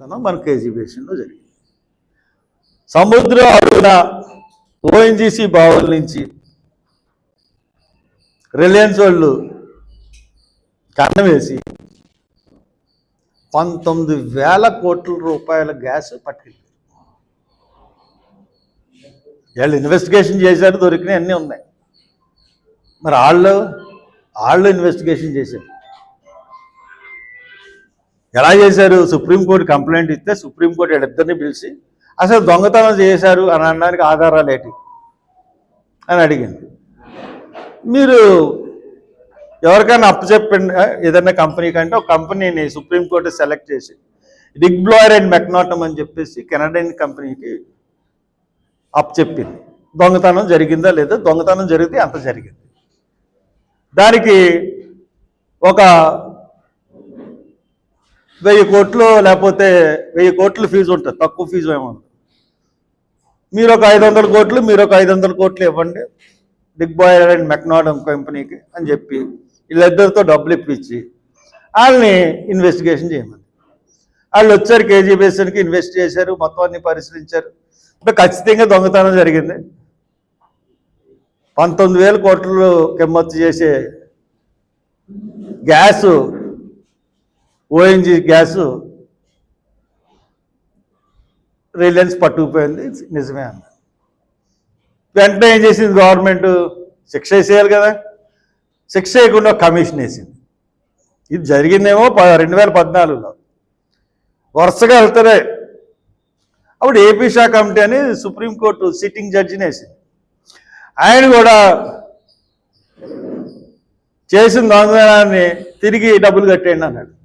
మన కేజీ జరిగింది. సముద్రం అడుగున ఓఎన్జీసీ బావుల నుంచి రిలయన్స్ వాళ్ళు కన్నం వేసి పంతొమ్మిది వేల కోట్ల రూపాయల గ్యాస్ పట్టుకెళ్ళారు. వాళ్ళు ఇన్వెస్టిగేషన్ చేశారు దొరికినాయి అన్నీ ఉన్నాయి. మరి వాళ్ళు వాళ్ళు ఇన్వెస్టిగేషన్ చేశారు. ఎలా చేశారు? సుప్రీంకోర్టు కంప్లైంట్ ఇస్తే సుప్రీంకోర్టు ఇద్దరిని పిలిచి అసలు దొంగతనం చేశారు? అని అనడానికి ఆధారాలు ఏంటి? అని అడిగింది. మీరు ఎవరికైనా అప్పు చెప్పండి ఏదైనా కంపెనీ కంటే ఒక కంపెనీని సుప్రీంకోర్టు సెలెక్ట్ చేసి డిగ్ బ్లోయర్ అండ్ మెక్నాటమ్ అని చెప్పేసి కెనడియన్ కంపెనీకి అప్పు చెప్పింది. దొంగతనం జరిగిందా లేదా? దొంగతనం జరిగితే అంత జరిగింది. దానికి ఒక వెయ్యి కోట్లు లేకపోతే వెయ్యి కోట్లు ఫీజు ఉంటుంది. తక్కువ ఫీజు ఏమన్నా మీరు ఒక ఐదు వందల కోట్లు మీరు ఒక ఐదు వందల కోట్లు ఇవ్వండి. బిగ్ బాయర్ అండ్ మెక్నాడమ్ కంపెనీకి అని చెప్పి వీళ్ళిద్దరితో డబ్బులు ఇప్పించి వాళ్ళని ఇన్వెస్టిగేషన్ చేయమని. వాళ్ళు వచ్చారు కేజీ బేసన్కి ఇన్వెస్ట్ చేశారు మొత్తం అన్ని పరిశీలించారు. అంటే ఖచ్చితంగా దొంగతనం జరిగింది. పంతొమ్మిది వేల కోట్లు కిమ్మత్తు చేసే గ్యాసు ఓఎన్జీ గ్యాసు రిలయన్స్ పట్టుకుపోయింది. నిజమే అన్న. వెంటనే ఏం చేసింది? గవర్నమెంట్ శిక్ష వేసేయాలి కదా. శిక్ష వేయకుండా కమిషన్ వేసింది. ఇది జరిగిందేమో ప రెండు వేల పద్నాలుగులో. వరుసగా వెళ్తారే అప్పుడు ఏపీ షా కమిటీ అని సుప్రీంకోర్టు సిట్టింగ్ జడ్జిని వేసింది. ఆయన కూడా చేసిన దొంగతనాన్ని తిరిగి డబ్బులు కట్టేయండి అన్నాడు.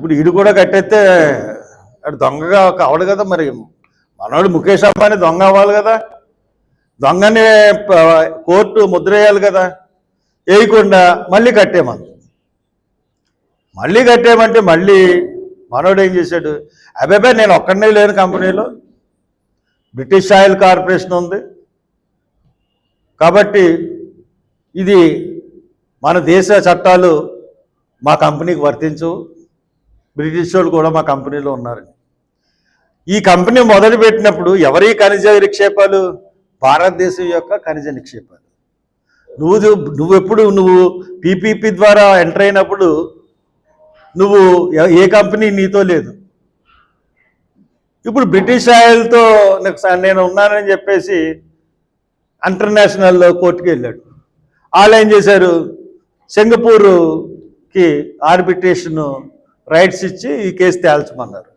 ఇప్పుడు ఈడు కూడా కట్టేస్తే అటు దొంగగా కావడు కదా మరి. మనోడు ముఖేష్ అంబానీ దొంగ అవ్వాలి కదా. దొంగని కోర్టు ముద్ర వేయాలి కదా. వేయకుండా మళ్ళీ కట్టేమని మళ్ళీ కట్టేయమంటే మళ్ళీ మనోడు ఏం చేశాడు? అబ్బాయి నేను ఒక్కడనే లేను కంపెనీలో. బ్రిటిష్ ఆయిల్ కార్పొరేషన్ ఉంది. కాబట్టి ఇది మన దేశ చట్టాలు మా కంపెనీకి వర్తించవు. బ్రిటిష్ వాళ్ళు కూడా మా కంపెనీలో ఉన్నారు. ఈ కంపెనీ మొదలుపెట్టినప్పుడు ఎవరి ఖనిజ నిక్షేపాలు? భారతదేశం యొక్క ఖనిజ నిక్షేపాలు. నువ్వు నువ్వు ఎప్పుడు నువ్వు పీపీపీ ద్వారా ఎంటర్ అయినప్పుడు నువ్వు ఏ కంపెనీ నీతో లేదు. ఇప్పుడు బ్రిటిష్ ఆయిల్తో నాకు నేను ఉన్నానని చెప్పేసి ఇంటర్నేషనల్ కోర్టుకి వెళ్ళాడు. వాళ్ళు ఏం చేశారు? సింగపూర్కి ఆర్బిట్రేషన్ రైట్స్ ఇచ్చి ఈ కేసు తేల్చమన్నారు.